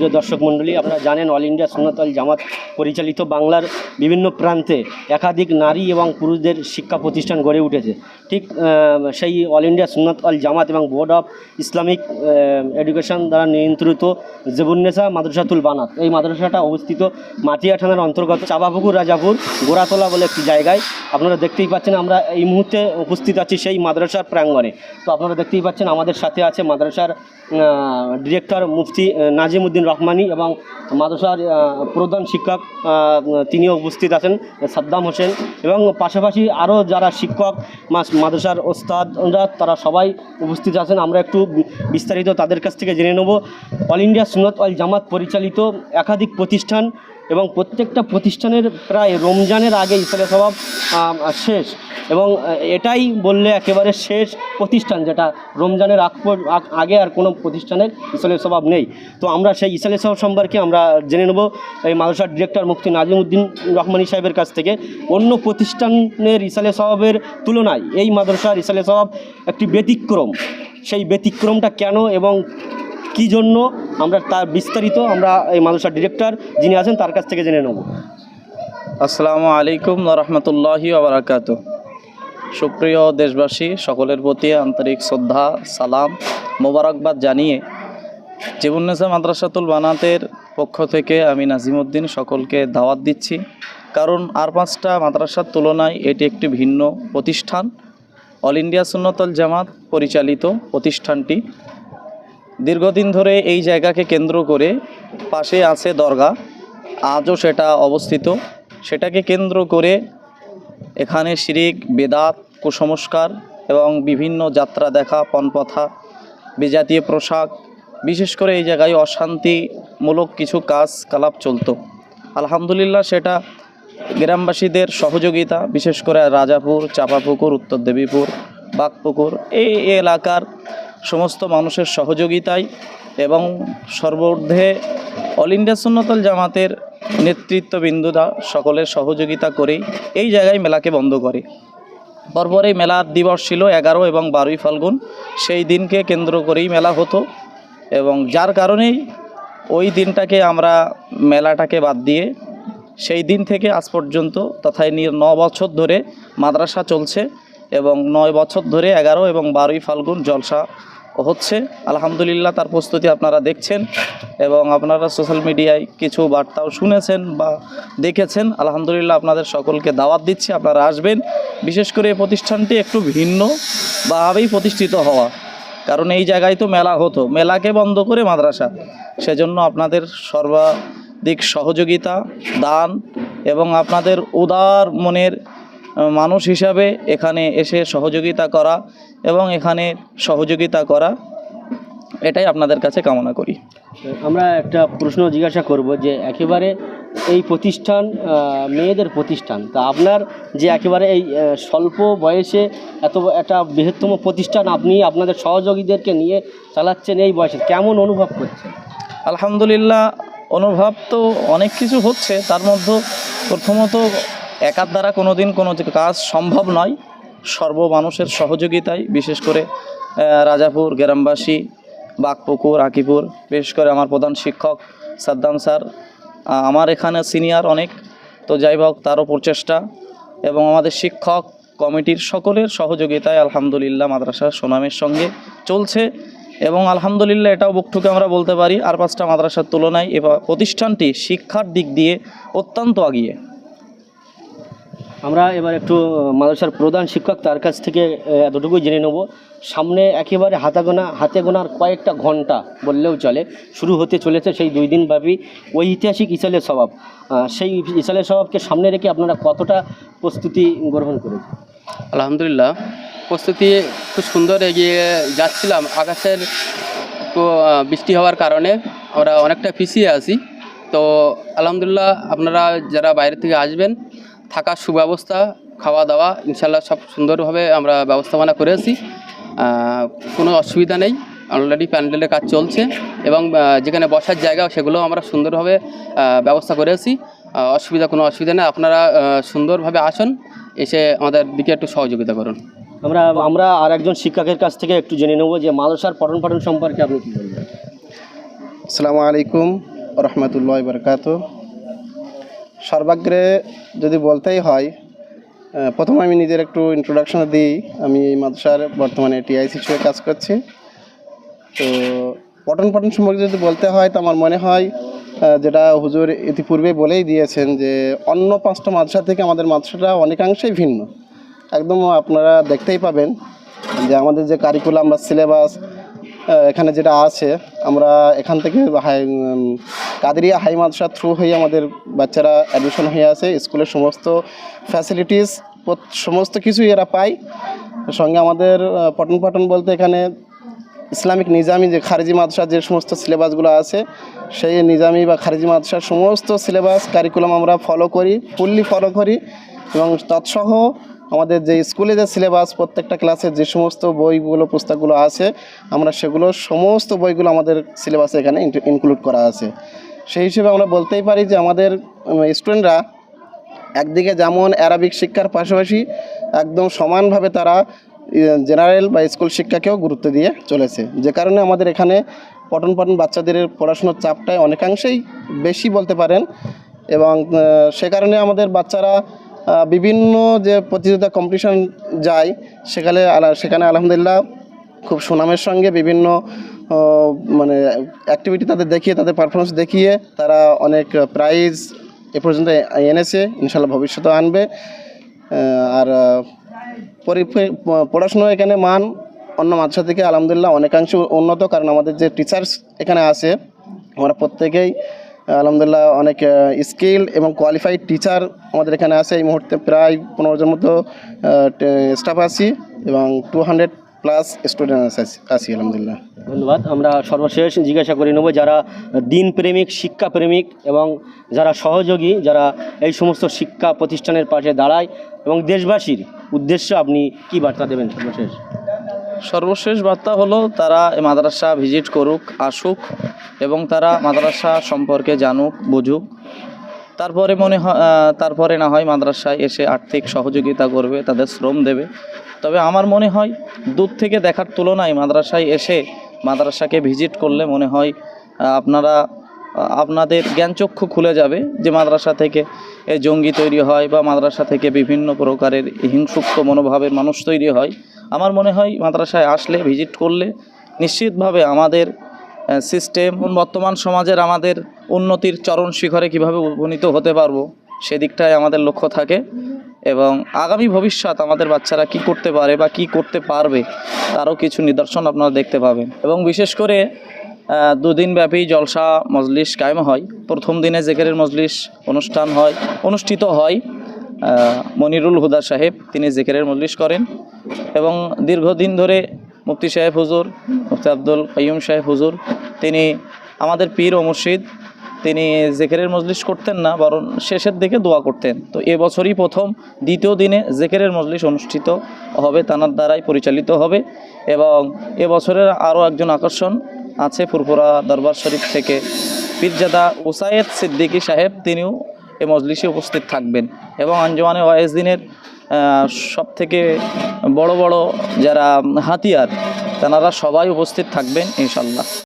প্রিয় দর্শক মণ্ডলী আপনারা জানেন অল ইন্ডিয়া সুন্নতল জামাত পরিচালিত বাংলার বিভিন্ন প্রান্তে একাধিক নারী এবং পুরুষদের শিক্ষা প্রতিষ্ঠান গড়ে উঠেছে। ঠিক সেই অল ইন্ডিয়া সুন্নত আল জামাত এবং বোর্ড অফ ইসলামিক এডুকেশন দ্বারা নিয়ন্ত্রিত জেবুন্নেসা মাদ্রাসাতুল বানাত। এই মাদ্রাসাটা অবস্থিত মাটিয়া থানার অন্তর্গত চাবাপুকুর রাজাপুর গোড়াতলা বলে একটি জায়গায়। আপনারা দেখতেই পাচ্ছেন আমরা এই মুহূর্তে উপস্থিত আছি সেই মাদ্রাসার প্রাঙ্গণে। তো আপনারা দেখতেই পাচ্ছেন আমাদের সাথে আছে মাদ্রাসার ডিরেক্টর মুফতি আহ, নাজিমউদ্দিন রহমানি এবং মাদ্রাসার প্রধান শিক্ষক তিনিও উপস্থিত আছেন, সাদ্দাম হোসেন। এবং পাশাপাশি আরও যারা শিক্ষক মাদ্রাসার ওস্তাদরা, তারা সবাই উপস্থিত আছেন। আমরা একটু বিস্তারিত তাদের কাছ থেকে জেনে নেব। অল ইন্ডিয়া সুনত অল জামাত পরিচালিত একাধিক প্রতিষ্ঠান এবং প্রত্যেকটা প্রতিষ্ঠানের প্রায় রমজানের আগে ইসলে স্বভাব শেষ। এবং এটাই বললে একেবারে শেষ প্রতিষ্ঠান যেটা রমজানের আগ আগে আর কোনো প্রতিষ্ঠানের ইসলে স্বভাব নেই। তো আমরা সেই ইসলে স্বভাব সম্পর্কে আমরা জেনে নেব এই মাদ্রাসার ডিরেক্টর মুফতি নাজিমুদ্দিন রহমানি সাহেবের কাছ থেকে। অন্য প্রতিষ্ঠানের ইসালে স্বভাবের তুলনায় এই মাদ্রাসার ইসালে স্বভাব একটি ব্যতিক্রম। সেই ব্যতিক্রমটা কেন এবং কি জন্য আমরা তার বিস্তারিত আমরা এই মাদ্রাসার ডিরেক্টর যিনি আছেন তার কাছ থেকে জেনে নেব। আসসালামু আলাইকুম রহমতুল্লাহি আবরাকাত সুপ্রিয় দেশবাসী, সকলের প্রতি আন্তরিক শ্রদ্ধা, সালাম, মোবারকবাদ জানিয়ে জীবন্নেসা মাদ্রাসাতুল বানাতের পক্ষ থেকে আমি নাজিমুদ্দিন সকলকে দাওয়াত দিচ্ছি। কারণ আর পাঁচটা মাদ্রাসার তুলনায় এটি একটি ভিন্ন প্রতিষ্ঠান। অল ইন্ডিয়া সুন্নতল জামাত পরিচালিত প্রতিষ্ঠানটি দীর্ঘদিন ধরে এই জায়গাকে কেন্দ্র করে পাশে আছে দরগা আজও সেটা অবস্থিত। সেটাকে কেন্দ্র করে এখানে শিরিক, বেদাত, কুসংস্কার এবং বিভিন্ন যাত্রা দেখা, পণপথা, বিজাতীয় পোশাক, বিশেষ করে এই জায়গায় অশান্তিমূলক কিছু কাজ, কালাপ চলতো। আলহামদুলিল্লাহ সেটা গ্রামবাসীদের সহযোগিতা, বিশেষ করে রাজাপুর, চাপাপুকুর, উত্তর দেবীপুর, বাগপুকুর, এই এলাকার সমস্ত মানুষের সহযোগিতায় এবং সর্বর্ধে অল ইন্ডিয়া সুন্নতল জামাতের নেতৃত্ববিন্দুরা সকলের সহযোগিতা করেই এই জায়গায় মেলাকে বন্ধ করে। পরপর এই মেলার দিবস ছিল এগারো এবং বারোই ফাল্গুন। সেই দিনকে কেন্দ্র করেই মেলা হতো এবং যার কারণেই ওই দিনটাকে আমরা মেলাটাকে বাদ দিয়ে সেই দিন থেকে আজ পর্যন্ত তথায় নি- ন বছর ধরে মাদ্রাসা চলছে এবং নয় বছর ধরে এগারো এবং বারোই ফাল্গুন জলসা হচ্ছে। আলহামদুলিল্লাহ, তার প্রস্তুতি আপনারা দেখছেন এবং আপনারা সোশ্যাল মিডিয়ায় কিছু বার্তাও শুনেছেন বা দেখেছেন। আলহামদুলিল্লাহ, আপনাদের সকলকে দাওয়াত দিচ্ছি, আপনারা আসবেন। বিশেষ করে এই প্রতিষ্ঠানটি একটু ভিন্ন ভাবেই প্রতিষ্ঠিত হওয়া। কারণ এই জায়গায় তো মেলা হতো, মেলাকে বন্ধ করে মাদ্রাসা। সেজন্য আপনাদের সর্বাধিক সহযোগিতা, দান এবং আপনাদের উদার মনের মানুষ হিসাবে এখানে এসে সহযোগিতা করা এবং এখানে সহযোগিতা করা এটাই আপনাদের কাছে কামনা করি। আমরা একটা প্রশ্ন জিজ্ঞাসা করব যে একেবারে এই প্রতিষ্ঠান মেয়েদের প্রতিষ্ঠান তা আপনার যে একেবারে এই স্বল্প বয়সে এত একটা বৃহত্তম প্রতিষ্ঠান আপনি আপনাদের সহযোগীদেরকে নিয়ে চালাচ্ছেন এই বয়সে কেমন অনুভব করছেন? আলহামদুলিল্লাহ অনুভব তো অনেক কিছু হচ্ছে তার মধ্যে প্রথমত একার দ্বারা কোনো দিন কোনো কাজ সম্ভব নয় সর্ব মানুষের সহযোগিতায়, বিশেষ করে রাজাপুর, গ্রামবাসী, বাগপুকুর, আকিপুর, বিশেষ করে আমার প্রধান শিক্ষক সাদ্দাম স্যার আমার এখানে সিনিয়র অনেক, তো যাই হোক, তারও প্রচেষ্টা এবং আমাদের শিক্ষক কমিটির সকলের সহযোগিতায় আলহামদুলিল্লাহ মাদ্রাসা সুনামের সঙ্গে চলছে এবং আলহামদুলিল্লাহ এটাও বুকঠুকে আমরা বলতে পারি, আর পাঁচটা মাদ্রাসার তুলনায় এবার প্রতিষ্ঠানটি শিক্ষার দিক দিয়ে অত্যন্ত আগিয়ে আমরা এবার একটু মাদ্রাসার প্রধান শিক্ষক তার কাছ থেকে আহ, এতটুকুই জেনে নেব। সামনে একেবারে হাতে গোনা হাতে গোনার কয়েকটা ঘণ্টা বললেও চলে শুরু হতে চলেছে সেই দুই দিন ব্যাপী ঐতিহাসিক ইসালের স্বভাব সেই ইসালের স্বভাবকে সামনে রেখে আপনারা কতটা প্রস্তুতি গ্রহণ করেছেন? আলহামদুলিল্লাহ প্রস্তুতি খুব সুন্দর এগিয়ে যাচ্ছিলাম। আকাশের বৃষ্টি হওয়ার কারণে আমরা অনেকটা পিছিয়ে আছি। তো আলহামদুলিল্লাহ আপনারা যারা বাইরে থেকে আসবেন থাকার সুব্যবস্থা খাওয়া দাওয়া ইনশাল্লাহ সব সুন্দরভাবে আমরা ব্যবস্থাপনা করেছি। কোনো অসুবিধা নেই অলরেডি প্যান্ডেলের কাজ চলছে এবং যেখানে বসার জায়গা সেগুলো আমরা সুন্দরভাবে ব্যবস্থা করেছি। অসুবিধা কোনো অসুবিধা নেই আপনারা সুন্দরভাবে আসুন এসে আমাদের দিকে একটু সহযোগিতা করুন। আমরা আমরা আর একজন শিক্ষকের কাছ থেকে একটু জেনে নেব যে মাদ্রাসার পঠন পাঠন সম্পর্কে আপনি কী বলবেন? আসসালামু আলাইকুম রহমতুল্লাহ বরকাত সর্বাগ্রে যদি বলতেই হয় প্রথমে আমি নিজের একটু ইন্ট্রোডাকশন দিই। আমি এই মাদ্রাসার বর্তমানে টিআইসি হিসেবে কাজ করছি। তো পঠন পাঠন সম্পর্কে যদি বলতে হয়, তো আমার মনে হয় যেটা হুজুর ইতিপূর্বে বলেই দিয়েছেন যে, অন্য পাঁচটা মাদ্রাসা থেকে আমাদের মাদ্রাসাটা অনেকাংশেই ভিন্ন। একদম আপনারা দেখতেই পাবেন যে আমাদের যে কারিকুলাম বা সিলেবাস এখানে যেটা আছে, আমরা এখান থেকে high Kaderia high Madrasa through হয়ে আমাদের বাচ্চারা অ্যাডমিশন হয়ে আছে স্কুলের সমস্ত ফ্যাসিলিটিস সমস্ত কিছুই এরা পায়। সঙ্গে আমাদের পটন পাঠন বলতে এখানে ইসলামিক নিজামি যে খারিজি মাদ্রাসার যে সমস্ত সিলেবাসগুলো আছে, সেই নিজামি বা খারিজি মাদ্রাসার সমস্ত সিলেবাস কারিকুলাম আমরা ফলো করি ফুললি ফলো করি এবং তৎসহ আমাদের যে স্কুলে যে সিলেবাস, প্রত্যেকটা ক্লাসের যে সমস্ত বইগুলো, পুস্তকগুলো আছে, আমরা সেগুলো সমস্ত বইগুলো আমাদের সিলেবাসে এখানে ইনক্লুড করা আছে। সেই হিসেবে আমরা বলতেই পারি যে আমাদের স্টুডেন্টরা একদিকে যেমন অ্যারাবিক শিক্ষার পাশাপাশি একদম সমানভাবে তারা জেনারেল বা স্কুল শিক্ষাকেও গুরুত্ব দিয়ে চলেছে। যে কারণে আমাদের এখানে পঠন পাঠন বাচ্চাদের পড়াশোনার চাপটাই অনেকাংশেই বেশি বলতে পারেন এবং সে কারণে আমাদের বাচ্চারা বিভিন্ন যে প্রতিযোগিতা কম্পিটিশন যায় সেখানে সেখানে আলহামদুলিল্লাহ খুব সুনামের সঙ্গে বিভিন্ন মানে অ্যাক্টিভিটি তাদের দেখিয়ে, তাদের পারফরমেন্স দেখিয়ে তারা অনেক প্রাইজ এ পর্যন্ত এনেছে, ইনশাল্লাহ ভবিষ্যতে আনবে। আর পড়াশুনো এখানে মান অন্য মাদ্রাসা থেকে আলহামদুলিল্লাহ অনেকাংশে উন্নত, কারণ আমাদের যে টিচার্স এখানে আছে, আমরা প্রত্যেকেই আলহামদুলিল্লাহ অনেক স্কিল এবং কোয়ালিফাইড টিচার আমাদের এখানে আছে। এই মুহূর্তে প্রায় পনেরো জন মতো স্টাফ আছি এবং টু হান্ড্রেড প্লাস স্টুডেন্ট আছি, আলহামদুলিল্লাহ। ধন্যবাদ। আমরা সর্বশেষ জিজ্ঞাসা করে নেব যারা দিন প্রেমিক, শিক্ষা প্রেমিক এবং যারা সহযোগী, যারা এই সমস্ত শিক্ষা প্রতিষ্ঠানের পাশে দাঁড়ায় এবং দেশবাসীর উদ্দেশ্য আপনি কি বার্তা দেবেন সর্বশেষ? সর্বশেষ বার্তা হলো, তারা মাদ্রাসা ভিজিট করুক, আসুক এবং তারা মাদ্রাসা সম্পর্কে জানুক, বুঝুক। তারপরে মনে হয় তারপরে না হয় মাদ্রাসায় এসে আর্থিক সহযোগিতা করবে, তাদের শ্রম দেবে। তবে আমার মনে হয়, দূর থেকে দেখার তুলনায় মাদ্রাসায় এসে মাদ্রাসাকে ভিজিট করলে মনে হয় আপনারা আপনাদের জ্ঞানচক্ষু খুলে যাবে যে মাদ্রাসা থেকে জঙ্গি তৈরি হয় বা মাদ্রাসা থেকে বিভিন্ন প্রকারের হিংসুক্ত মনোভাবের মানুষ তৈরি হয়। আমার মনে হয় মাদ্রাসায় আসলে, ভিজিট করলে নিশ্চিতভাবে আমাদের সিস্টেম বর্তমান সমাজের আমাদের উন্নতির চরণ শিখরে কীভাবে উপনীত হতে পারব সেদিকটাই আমাদের লক্ষ্য থাকে এবং আগামী ভবিষ্যৎ আমাদের বাচ্চারা কি করতে পারে বা কি করতে পারবে তারও কিছু নিদর্শন আপনারা দেখতে পাবেন। এবং বিশেষ করে আহ, দুদিন ব্যাপী জলসা মজলিস কায়েম হয়। প্রথম দিনে জেকেরের মজলিস অনুষ্ঠান হয় অনুষ্ঠিত হয়। মনিরুল হুদা সাহেব তিনি জেকেরের মজলিস করেন এবং দীর্ঘদিন ধরে মুফতি সাহেব হুজুর মুফতি আব্দুল কাইয়ুম সাহেব হুজুর তিনি আমাদের পীর ও মুর্শিদ তিনি জেকেরের মজলিস করতেন না বরং শেষের দিকে দোয়া করতেন। তো এবছরই প্রথম দ্বিতীয় দিনে জেকেরের মজলিস অনুষ্ঠিত হবে তানার দ্বারাই পরিচালিত হবে এবং এবছরের আরও একজন আকর্ষণ আছে ফুরফুরা দরবার শরীফ থেকে। পীরজাদা উসায়েদ সিদ্দিকী সাহেব তিনিও এ মজলিসে উপস্থিত থাকবেন। এবং আঞ্জমানে ওয়াইজদিনের সব থেকে বড় বড় যারা হাতিয়ার, তেনারা সবাই উপস্থিত থাকবেন ইনশাল্লাহ